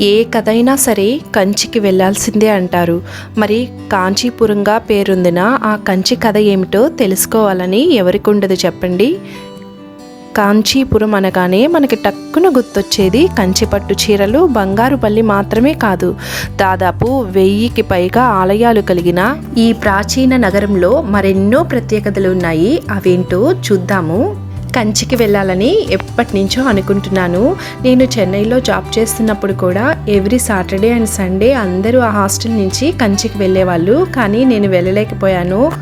ఏ కథ అయినా సరే కంచికి వెళ్ళాల్సిందే అంటారు. మరి కాంచీపురంగా పేరొందిన ఆ కంచి కథ ఏమిటో తెలుసుకోవాలని ఎవరికి ఉండదు చెప్పండి. కాంచీపురం అనగానే మనకి టక్కున గుర్తొచ్చేది కంచిపట్టు చీరలు బంగారు పల్లి మాత్రమే కాదు. దాదాపు వెయ్యికి పైగా ఆలయాలు కలిగిన ఈ ప్రాచీన నగరంలో మరెన్నో ప్రత్యేకతలు ఉన్నాయి. అవేంటో చూద్దాము. కంచికి వెళ్ళాలని ఎప్పటి నుంచో అనుకుంటున్నాను. నేను చెన్నైలో జాబ్ చేస్తున్నప్పుడు కూడా ఎవ్రీ సాటర్డే అండ్ సండే అందరూ ఆ హాస్టల్ నుంచి కంచికి వెళ్ళేవాళ్ళు. కానీ నేను వెళ్ళలేకపోయాను.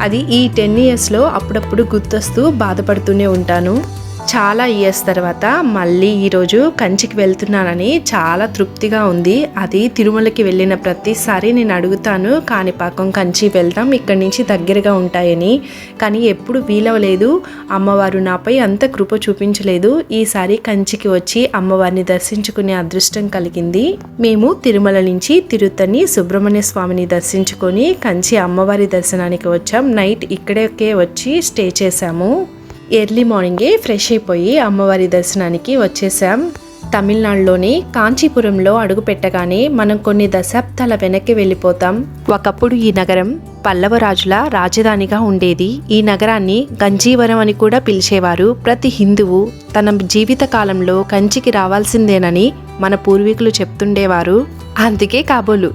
అది ఈ టెన్ ఇయర్స్లో అప్పుడప్పుడు గుర్తొస్తూ బాధపడుతూనే ఉంటాను. చాలా ఇయర్స్ తర్వాత మళ్ళీ ఈరోజు కంచికి వెళ్తున్నానని చాలా తృప్తిగా ఉంది. అది తిరుమలకి వెళ్ళిన ప్రతిసారి నేను అడుగుతాను కాణిపాకం కంచి వెళ్దాం ఇక్కడి నుంచి దగ్గరగా ఉంటాయని. కానీ ఎప్పుడు వీలవలేదు. అమ్మవారు నాపై అంత కృప చూపించలేదు. ఈసారి కంచికి వచ్చి అమ్మవారిని దర్శించుకునే అదృష్టం కలిగింది. మేము తిరుమల నుంచి తిరుత్తని సుబ్రహ్మణ్య స్వామిని దర్శించుకొని కంచి అమ్మవారి దర్శనానికి వచ్చాం. నైట్ ఇక్కడికే వచ్చి స్టే చేశాము. ఎర్లీ మార్నింగే ఫ్రెష్ అయిపోయి అమ్మవారి దర్శనానికి వచ్చేసాం తమిళనాడులోని కాంచీపురంలో అడుగు పెట్టగానే మనం కొన్ని దశాబ్దాల వెనక్కి వెళ్ళిపోతాం. ఒకప్పుడు ఈ నగరం పల్లవరాజుల రాజధానిగా ఉండేది. ఈ నగరాన్ని గంజీవరం అని కూడా పిలిచేవారు. ప్రతి హిందువు తన జీవిత కాలంలో కంచికి రావాల్సిందేనని మన పూర్వీకులు చెప్తుండేవారు. అందుకే కాబోలు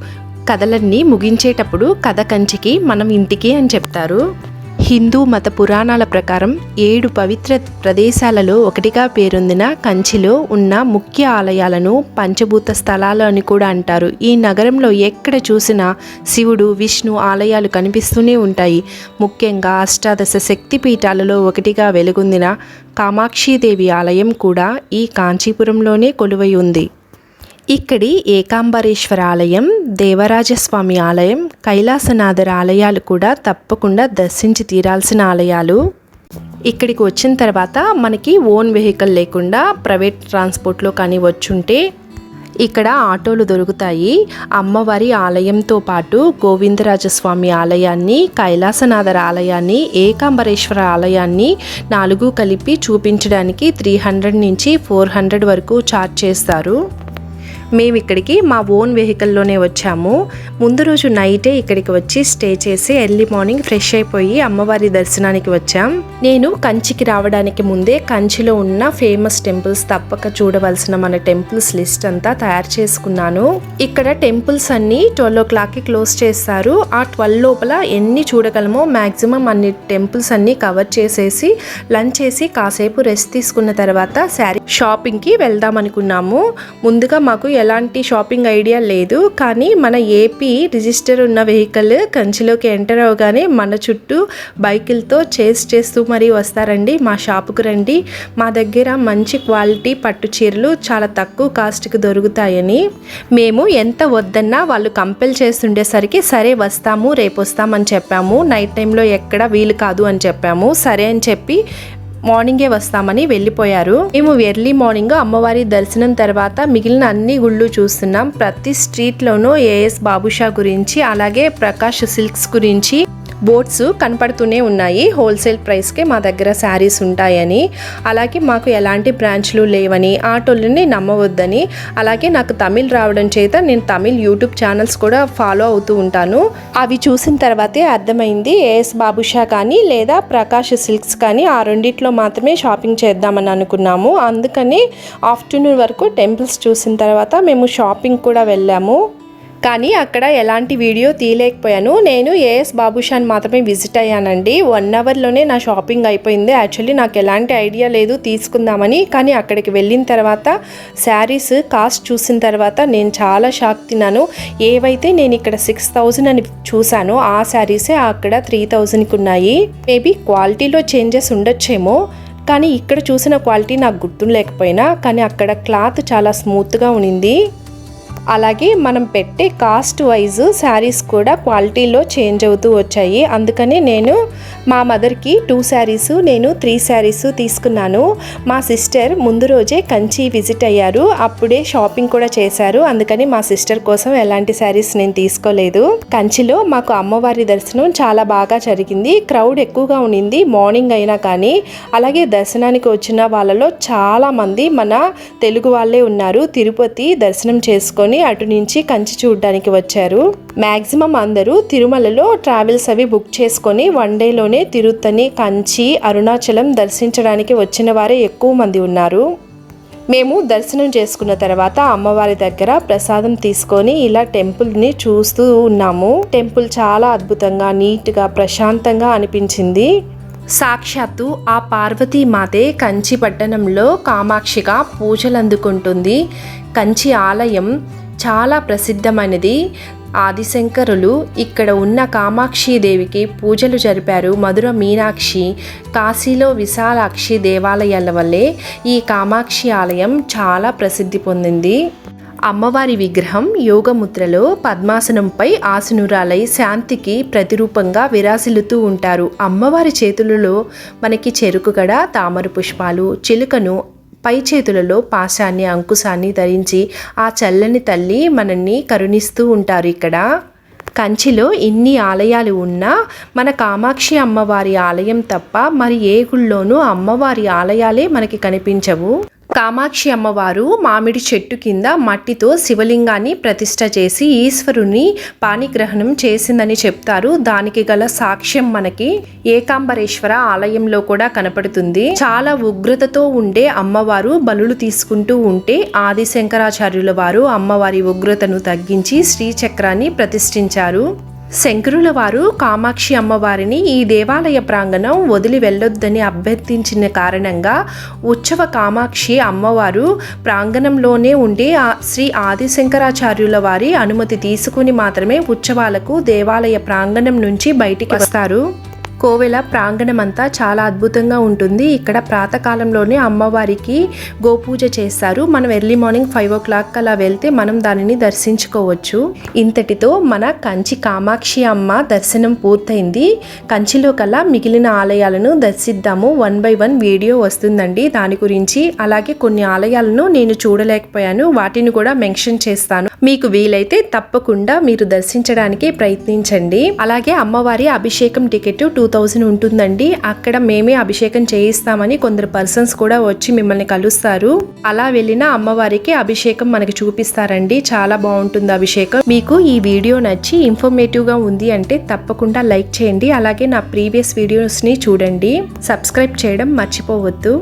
కథలన్నీ ముగించేటప్పుడు కథ కంచికి మనం ఇంటికి అని చెప్తారు. హిందూ మత పురాణాల ప్రకారం ఏడు పవిత్ర ప్రదేశాలలో ఒకటిగా పేరొందిన కంచిలో ఉన్న ముఖ్య ఆలయాలను పంచభూత స్థలాలు అని కూడా అంటారు. ఈ నగరంలో ఎక్కడ చూసినా శివుడు విష్ణు ఆలయాలు కనిపిస్తూనే ఉంటాయి. ముఖ్యంగా అష్టాదశ శక్తి పీఠాలలో ఒకటిగా వెలుగొందిన కామాక్షీదేవి ఆలయం కూడా ఈ కాంచీపురంలోనే కొలువై ఉంది. ఇక్కడి ఏకాంబరేశ్వర ఆలయం దేవరాజస్వామి ఆలయం కైలాసనాథర్ ఆలయాలు కూడా తప్పకుండా దర్శించి తీరాల్సిన ఆలయాలు. ఇక్కడికి వచ్చిన తర్వాత మనకి ఓన్ వెహికల్ లేకుండా ప్రైవేట్ ట్రాన్స్పోర్ట్లో కానీ వచ్చుంటే ఇక్కడ ఆటోలు దొరుకుతాయి. అమ్మవారి ఆలయంతో పాటు గోవిందరాజస్వామి ఆలయాన్ని కైలాసనాథర్ ఆలయాన్ని ఏకాంబరేశ్వర ఆలయాన్ని నాలుగు కలిపి చూపించడానికి త్రీ హండ్రెడ్ నుంచి ఫోర్ హండ్రెడ్ వరకు ఛార్జ్ చేస్తారు. మేము ఇక్కడికి మా ఓన్ వెహికల్లోనే వచ్చాము. ముందు రోజు నైటే ఇక్కడికి వచ్చి స్టే చేసి ఎర్లీ మార్నింగ్ ఫ్రెష్ అయిపోయి అమ్మవారి దర్శనానికి వచ్చాం. నేను కంచికి రావడానికి ముందే కంచిలో ఉన్న ఫేమస్ టెంపుల్స్ తప్పక చూడవలసిన మన టెంపుల్స్ లిస్ట్ అంతా తయారు చేసుకున్నాను. ఇక్కడ టెంపుల్స్ అన్ని ట్వెల్వ్ ఓ క్లాక్కి క్లోజ్ చేస్తారు. ఆ ట్వెల్వ్ లోపల ఎన్ని చూడగలమో మ్యాక్సిమం అన్ని టెంపుల్స్ అన్ని కవర్ చేసేసి లంచ్ చేసి కాసేపు రెస్ట్ తీసుకున్న తర్వాత శారీ షాపింగ్కి వెళ్దాం అనుకున్నాము ముందుగా మాకు ఎలాంటి షాపింగ్ ఐడియా లేదు. కానీ మన ఏపీ రిజిస్టర్ ఉన్న వెహికల్ కంచిలోకి ఎంటర్ అవగానే మన చుట్టూ బైకులతో చేస్ చేస్తూ మరీ వస్తారండి. మా షాపుకు రండి. మా దగ్గర మంచి క్వాలిటీ పట్టు చీరలు చాలా తక్కువ కాస్ట్కి దొరుకుతాయని. మేము ఎంత వద్దన్నా వాళ్ళు కంపెల్ చేస్తుండేసరికి సరే వస్తాము రేపు వస్తామని చెప్పాము. నైట్ టైంలో ఎక్కడ వీలు కాదు అని చెప్పాము. సరే అని చెప్పి మార్నింగే వస్తామని వెళ్ళిపోయారు. మేము ఎర్లీ మార్నింగ్ అమ్మవారి దర్శనం తర్వాత మిగిలిన అన్ని గుళ్ళు చూస్తున్నాం. ప్రతి స్ట్రీట్లోనూ ఏఎస్ బాబుషా గురించి అలాగే ప్రకాష్ సిల్క్స్ గురించి బోట్స్ కనపడుతూనే ఉన్నాయి. హోల్సేల్ ప్రైస్కే మా దగ్గర శారీస్ ఉంటాయని. అలాగే మాకు ఎలాంటి బ్రాంచ్లు లేవని ఆటోలని నమ్మవద్దని. అలాగే నాకు తమిళ్ రావడం చేత నేను తమిళ్ యూట్యూబ్ ఛానల్స్ కూడా ఫాలో అవుతూ ఉంటాను. అవి చూసిన తర్వాతే అర్థమైంది ఏఎస్ బాబుషా కానీ లేదా ప్రకాష్ సిల్క్స్ కానీ ఆ రెండిట్లో మాత్రమే షాపింగ్ చేద్దామని అనుకున్నాము. అందుకని ఆఫ్టర్నూన్ వరకు టెంపుల్స్ చూసిన తర్వాత మేము షాపింగ్ కూడా వెళ్ళాము. కానీ అక్కడ ఎలాంటి వీడియో తీయలేకపోయాను. నేను ఏఎస్ బాబుషాన్ మాత్రమే విజిట్ అయ్యానండి. వన్ అవర్లోనే నా షాపింగ్ అయిపోయింది. యాక్చువల్లీ నాకు ఎలాంటి ఐడియా లేదు తీసుకుందామని. కానీ అక్కడికి వెళ్ళిన తర్వాత శారీస్ కాస్ట్ చూసిన తర్వాత నేను చాలా షాక్ తిన్నాను. ఏవైతే నేను ఇక్కడ సిక్స్ థౌజండ్ అని చూశానో ఆ శారీసే అక్కడ త్రీ థౌజండ్కి ఉన్నాయి. మేబీ క్వాలిటీలో చేంజెస్ ఉండొచ్చేమో. కానీ ఇక్కడ చూసిన క్వాలిటీ నాకు గుర్తులేకపోయినా కానీ అక్కడ క్లాత్ చాలా స్మూత్గా ఉనింది. అలాగే మనం పెట్టే కాస్ట్ వైజ్ శారీస్ కూడా క్వాలిటీలో చేంజ్ అవుతూ వచ్చాయి. అందుకని నేను మా మదర్కి టూ శారీస్ నేను త్రీ శారీస్ తీసుకున్నాను. మా సిస్టర్ ముందు రోజే కంచి విజిట్ అయ్యారు. అప్పుడే షాపింగ్ కూడా చేశారు. అందుకని మా సిస్టర్ కోసం ఎలాంటి శారీస్ నేను తీసుకోలేదు. కంచిలో మాకు అమ్మవారి దర్శనం చాలా బాగా జరిగింది. క్రౌడ్ ఎక్కువగా ఉండింది. మార్నింగ్ అయినా కానీ అలాగే దర్శనానికి వచ్చిన వాళ్ళలో చాలామంది మన తెలుగు వాళ్ళే ఉన్నారు. తిరుపతి దర్శనం చేసుకొని అటు నుంచి కంచి చూడడానికి వచ్చారు. మ్యాక్సిమం అందరూ తిరుమలలో ట్రావెల్స్ అవి బుక్ చేసుకొని వన్ డేలోనే తిరుత్తని కంచి అరుణాచలం దర్శించడానికి వచ్చిన వారే ఎక్కువ మంది ఉన్నారు. మేము దర్శనం చేసుకున్న తర్వాత అమ్మవారి దగ్గర ప్రసాదం తీసుకొని ఇలా టెంపుల్ని చూస్తూ ఉన్నాము. టెంపుల్ చాలా అద్భుతంగా నీట్గా ప్రశాంతంగా అనిపించింది. సాక్షాత్తు ఆ పార్వతీమాతే కంచి పట్టణంలో కామాక్షిగా పూజలు అందుకుంటుంది కంచి ఆలయం చాలా ప్రసిద్ధమైనది. ఆదిశంకరులు ఇక్కడ ఉన్న కామాక్షిదేవికి పూజలు జరిపారు. మధుర మీనాక్షి కాశీలో విశాలాక్షి దేవాలయాల వల్లే ఈ కామాక్షి ఆలయం చాలా ప్రసిద్ధి పొందింది. అమ్మవారి విగ్రహం యోగముద్రలో పద్మాసనంపై ఆసనురాలై శాంతికి ప్రతిరూపంగా విరాసిల్లుతూ ఉంటారు. అమ్మవారి చేతులలో మనకి చెరుకుగడ తామర పుష్పాలు చిలుకను పై చేతులలో పాశాన్ని అంకుశాన్ని ధరించి ఆ చల్లని తల్లి మనల్ని కరుణిస్తూ ఉంటారు ఇక్కడ. కంచిలో ఇన్ని ఆలయాలు ఉన్నా మన కామాక్షి అమ్మవారి ఆలయం తప్ప మరి ఏ గుళ్ళోనూ అమ్మవారి ఆలయాలే మనకి కనిపించవు. కామాక్షి అమ్మవారు మామిడి చెట్టు కింద మట్టితో శివలింగాన్ని ప్రతిష్ట చేసి ఈశ్వరుని పాణిగ్రహణం చేసిందని చెప్తారు. దానికి గల సాక్ష్యం మనకి ఏకాంబరేశ్వర ఆలయంలో కూడా కనపడుతుంది. చాలా ఉగ్రతతో ఉండే అమ్మవారు బలులు తీసుకుంటూ ఉంటే ఆది శంకరాచార్యుల వారు అమ్మవారి ఉగ్రతను తగ్గించి శ్రీచక్రాన్ని ప్రతిష్ఠించారు. శంకరుల వారు కామాక్షి అమ్మవారిని ఈ దేవాలయ ప్రాంగణం వదిలి వెళ్ళొద్దని అభ్యర్థించిన కారణంగా ఉత్సవ కామాక్షి అమ్మవారు ప్రాంగణంలోనే ఉండి శ్రీ ఆదిశంకరాచార్యుల వారి అనుమతి తీసుకుని మాత్రమే ఉత్సవాలకు దేవాలయ ప్రాంగణం నుంచి బయటికి వస్తారు. కోవెల ప్రాంగణం అంతా చాలా అద్భుతంగా ఉంటుంది. ఇక్కడ ప్రాతకాలంలోనే అమ్మవారికి గోపూజ చేస్తారు. మనం early morning five o'clock అలా వెళ్తే మనం దానిని దర్శించుకోవచ్చు. ఇంతటితో మన కంచి కామాక్షి అమ్మ దర్శనం పూర్తయింది. కంచిలో కల్లా మిగిలిన ఆలయాలను దర్శిద్దాము. వన్ బై వన్ వీడియో వస్తుందండి. దాని గురించి అలాగే కొన్ని ఆలయాలను నేను చూడలేకపోయాను. వాటిని కూడా మెన్షన్ చేస్తాను. మీకు వీలైతే తప్పకుండా మీరు దర్శించడానికి ప్రయత్నించండి. అలాగే అమ్మవారి అభిషేకం టికెట్ టూ థౌజండ్ ఉంటుందండి. అక్కడ మేమే అభిషేకం చేయిస్తామని కొందరు పర్సన్స్ కూడా వచ్చి మిమ్మల్ని కలుస్తారు. అలా వెళ్ళిన అమ్మవారికి అభిషేకం మనకి చూపిస్తారండి. చాలా బాగుంటుంది అభిషేకం. మీకు ఈ వీడియో నచ్చి ఇన్ఫర్మేటివ్గా ఉంది అంటే తప్పకుండా లైక్ చేయండి. అలాగే నా ప్రీవియస్ వీడియోస్ని చూడండి. సబ్స్క్రైబ్ చేయడం మర్చిపోవద్దు.